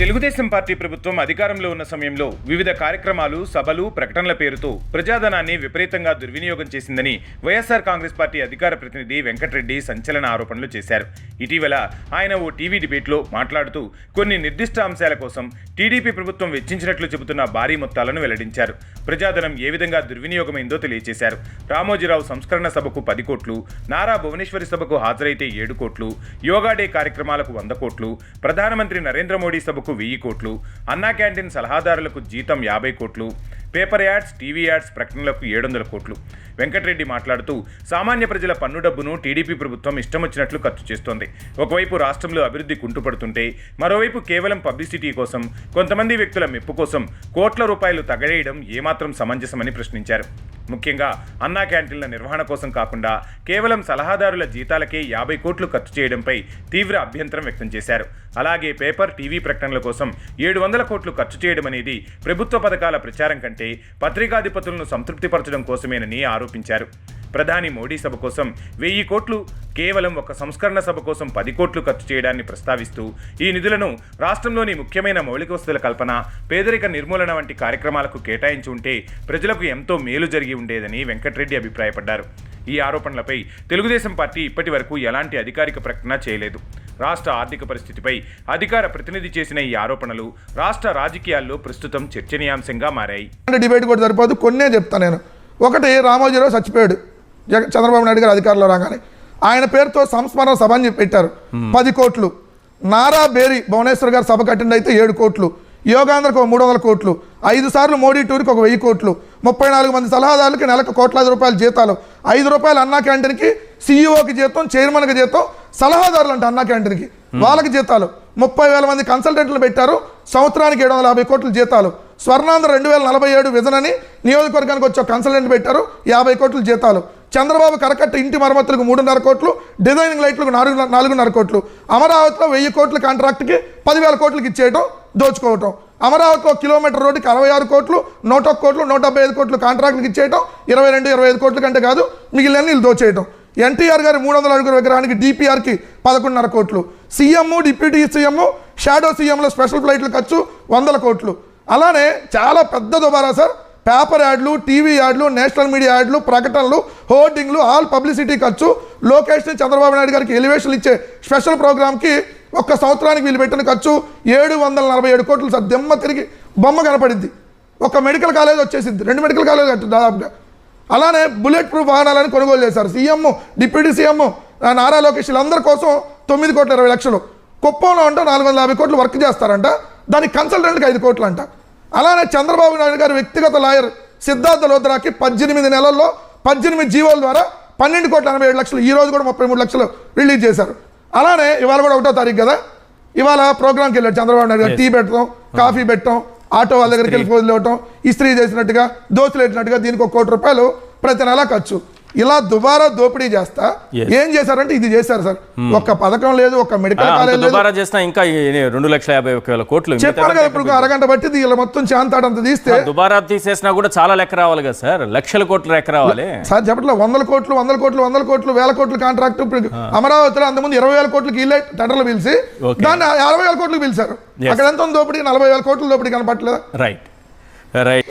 Telugu Desam party ప్రభుత్వం అధికారంలో ఉన్న సమయంలో వివిధ కార్యక్రమాలు సభలు ప్రకటనల పేరుతో ప్రజాధనాన్ని విపరీతంగా దుర్వినియోగం చేసిందని వైఎస్ఆర్ కాంగ్రెస్ పార్టీ అధికార ప్రతినిధి వెంకటరెడ్డి సంచలన ఆరోపణలు చేశారు. ఇటీవల ఆయన ఓ టీవీ డిబేట్లో మాట్లాడుతూ కొన్ని నిర్దిష్ట అంశాల కోసం టీడీపీ ప్రభుత్వం వెచ్చించినట్లు చెబుతున్న భారీ మొత్తాలను వెల్లడించారు. ప్రజాధనం ఏ విధంగా దుర్వినియోగమైందో తెలియజేశారు రామోజీరావు సంస్కరణ సభకు పది కోట్లు నారా భువనేశ్వరి సభకు హాజరైతే ఏడు కోట్లు యోగా డే కార్యక్రమాలకు వంద కోట్లు ప్రధానమంత్రి నరేంద్ర మోడీ సభకు వెయ్యి కోట్లు అన్నా క్యాంటీన్ సలహాదారులకు జీతం యాభై కోట్లు పేపర్ యాడ్స్ టీవీ యాడ్స్ ప్రకటనలకు ఏడు వందల కోట్లు. వెంకటరెడ్డి మాట్లాడుతూ సామాన్య ప్రజల పన్ను డబ్బును టీడీపీ ప్రభుత్వం ఇష్టమొచ్చినట్లు ఖర్చు చేస్తోంది. ఒకవైపు రాష్ట్రంలో అభివృద్ధి కుంటుపడుతుంటే మరోవైపు కేవలం పబ్లిసిటీ కోసం కొంతమంది వ్యక్తుల మెప్పు కోసం కోట్ల రూపాయలు తగడేయడం ఏమాత్రం సమంజసమని ప్రశ్నించారు. ముఖ్యంగా అన్నా క్యాంటీన్ల నిర్వహణ కోసం కాకుండా కేవలం సలహాదారుల జీతాలకే యాభై కోట్లు ఖర్చు చేయడంపై తీవ్ర అభ్యంతరం వ్యక్తం చేశారు. అలాగే పేపర్ టీవీ ప్రకటనల కోసం ఏడు వందల కోట్లు ఖర్చు చేయడం అనేది ప్రభుత్వ పథకాల ప్రచారం కంటే పత్రికాధిపతులను సంతృప్తిపరచడం కోసమేనని ఆరోపించారు ప్రధాని మోడీ సభ కోసం వెయ్యి కోట్లు కేవలం ఒక సంస్కరణ సభ కోసం పది కోట్లు ఖర్చు చేయడాన్ని ప్రస్తావిస్తూ ఈ నిధులను రాష్ట్రంలోని ముఖ్యమైన మౌలిక వసతుల కల్పన పేదరిక నిర్మూలన వంటి కార్యక్రమాలకు కేటాయించి ఉంటే ప్రజలకు ఎంతో మేలు జరిగి ఉండేదని వెంకటరెడ్డి అభిప్రాయపడ్డారు. ఈ ఆరోపణలపై తెలుగుదేశం పార్టీ ఇప్పటి వరకు ఎలాంటి అధికారిక ప్రకటన చేయలేదు. రాష్ట్ర ఆర్థిక పరిస్థితిపై అధికార ప్రతినిధి చేసిన ఈ ఆరోపణలు రాష్ట్ర రాజకీయాల్లో ప్రస్తుతం చర్చనీయాంశంగా మారాయి. డిబేట్ కూడా సరిపోదు కొన్నే చెప్తాను నేను. ఒకటి రామోజీరావు చచ్చిపోయాడు. చంద్రబాబు నాయుడు గారు అధికారంలో రాగానే. ఆయన పేరుతో సంస్మరణ సభ అని పెట్టారు. పది కోట్లు. నారా బేరి భువనేశ్వర్ గారు సభ కట్టిండి అయితే ఏడు కోట్లు. యోగాంధ్రకు ఒక మూడు వందల కోట్లు. ఐదు సార్లు మోడీ టూర్కి ఒక వెయ్యి కోట్లు. ముప్పై నాలుగు మంది సలహాదారులకి నెలకు కోట్లాది రూపాయల జీతాలు. ఐదు రూపాయలు అన్నా క్యాంటీన్కి సీఈఓకి జీతం చైర్మన్కి జీతం సలహాదారులు అంట అన్నా క్యాంటీన్కి. వాళ్ళకి జీతాలు. ముప్పై వేల మంది కన్సల్టెంట్లు పెట్టారు. సంవత్సరానికి ఏడు వందల యాభై కోట్ల జీతాలు. స్వర్ణాంధ్ర రెండు వేల నలభై ఏడు విజనని నియోజకవర్గానికి వచ్చే కన్సల్టెంట్ పెట్టారు. యాభై కోట్లు జీతాలు. చంద్రబాబు కరకట్ట ఇంటి మరమ్మతులకు మూడున్నర కోట్లు డిజైనింగ్ లైట్లకు నాలుగు నాలుగున్నర కోట్లు. అమరావతిలో వెయ్యి కోట్ల కాంట్రాక్ట్కి పదివేల కోట్లకి ఇచ్చేయటం దోచుకోవటం. అమరావతిలో కిలోమీటర్ రోడ్డుకి అరవై ఆరు కోట్లు నూట ఒక్క కోట్లు నూట డెబ్బై ఐదు కోట్లు కాంట్రాక్ట్కి ఇచ్చేయటం ఇరవై రెండు ఇరవై ఐదు కోట్ల కంటే కాదు మిగిలిన వీళ్ళు దోచేయటం. ఎన్టీఆర్ గారి మూడు వందల అడుగుల విగ్రహానికి డిపిఆర్కి పదకొండున్నర కోట్లు. సీఎం డిప్యూటీ సీఎం షాడో సీఎంలో స్పెషల్ ఫ్లైట్లు ఖర్చు వందల కోట్లు. అలానే చాలా పెద్ద దుబారా సార్. పేపర్ యాడ్లు టీవీ యాడ్లు నేషనల్ మీడియా యాడ్లు ప్రకటనలు హోర్డింగ్లు ఆల్ పబ్లిసిటీ ఖర్చు. లోకేష్ని చంద్రబాబు నాయుడు గారికి ఎలివేషన్ ఇచ్చే స్పెషల్ ప్రోగ్రామ్కి ఒక్క సంవత్సరానికి వీళ్ళు పెట్టిన ఖర్చు ఏడు వందల నలభై ఏడు కోట్లు సార్. దెమ్మ తిరిగి బొమ్మ కనపడింది. ఒక మెడికల్ కాలేజ్ వచ్చేసింది. రెండు మెడికల్ కాలేజ్ కట్టు దాదాపుగా. అలానే బుల్లెట్ ప్రూఫ్ వాహనాలను కొనుగోలు చేశారు. CM deputy CM Nara Lokesh వీళ్ళందరి కోసం తొమ్మిది కోట్ల ఇరవై లక్షలు. కుప్పంలో అంటే నాలుగు వందల యాభై కోట్లు వర్క్ చేస్తారంట. దానికి కన్సల్టెంట్కి ఐదు కోట్లు అంట అలానే చంద్రబాబు నాయుడు గారి వ్యక్తిగత లాయర్ సిద్ధార్థ లోత్రాకి పద్దెనిమిది నెలల్లో పద్దెనిమిది జీవోల ద్వారా పన్నెండు కోట్ల ఎనభై ఏడు లక్షలు. ఈ రోజు కూడా ముప్పై మూడు లక్షలు రిలీజ్ చేశారు. అలానే ఇవాళ కూడా ఒకటో తారీఖు కదా? ఇవాళ ప్రోగ్రామ్కి వెళ్ళాడు చంద్రబాబు నాయుడు గారు. టీ పెట్టడం కాఫీ పెట్టడం ఆటో వాళ్ళ దగ్గరికి వెళ్ళి ఫోజులు ఇవ్వటం ఇస్త్రీ చేసినట్టుగా దోచులు పెట్టినట్టుగా దీనికి ఒక కోటి రూపాయలు ప్రతి నెల ఖర్చు. ఇలా దుబారా దోపిడీ చేస్తా. ఏం చేశారంటే ఇది చేశారు సార్. ఒక్క పథకం లేదు ఒక్క మెడికల్ అంత కాలేజ్ దుబారా చేసినా ఇంకా రెండు లక్షల యాభై ఒక్క వేల కోట్లు చెప్పాను కదా ఇప్పుడు అరగంట బట్టి వీళ్ళ మొత్తం చాంతాడంత తీస్తే. దుబారా తీసేసినా కూడా చాలా లెక్క రావాలి కదా సార్. లక్షల కోట్ల లెక్క రావాలి. సార్ చెప్పట్లే వందల కోట్లు వందల కోట్లు వందల కోట్లు వేల కోట్లు కాంట్రాక్ట్ అమరావతిలో అంతకుముందు ఇరవై వేల కోట్లకి ఇల్లే టెండర్లు పిలిచి. దాన్ని అరవై వేల కోట్లకు పిలిచారు. అక్కడ ఎంత దోపిడీ? నలభై వేల కోట్ల దోపిడీ కనపట్లేదా right right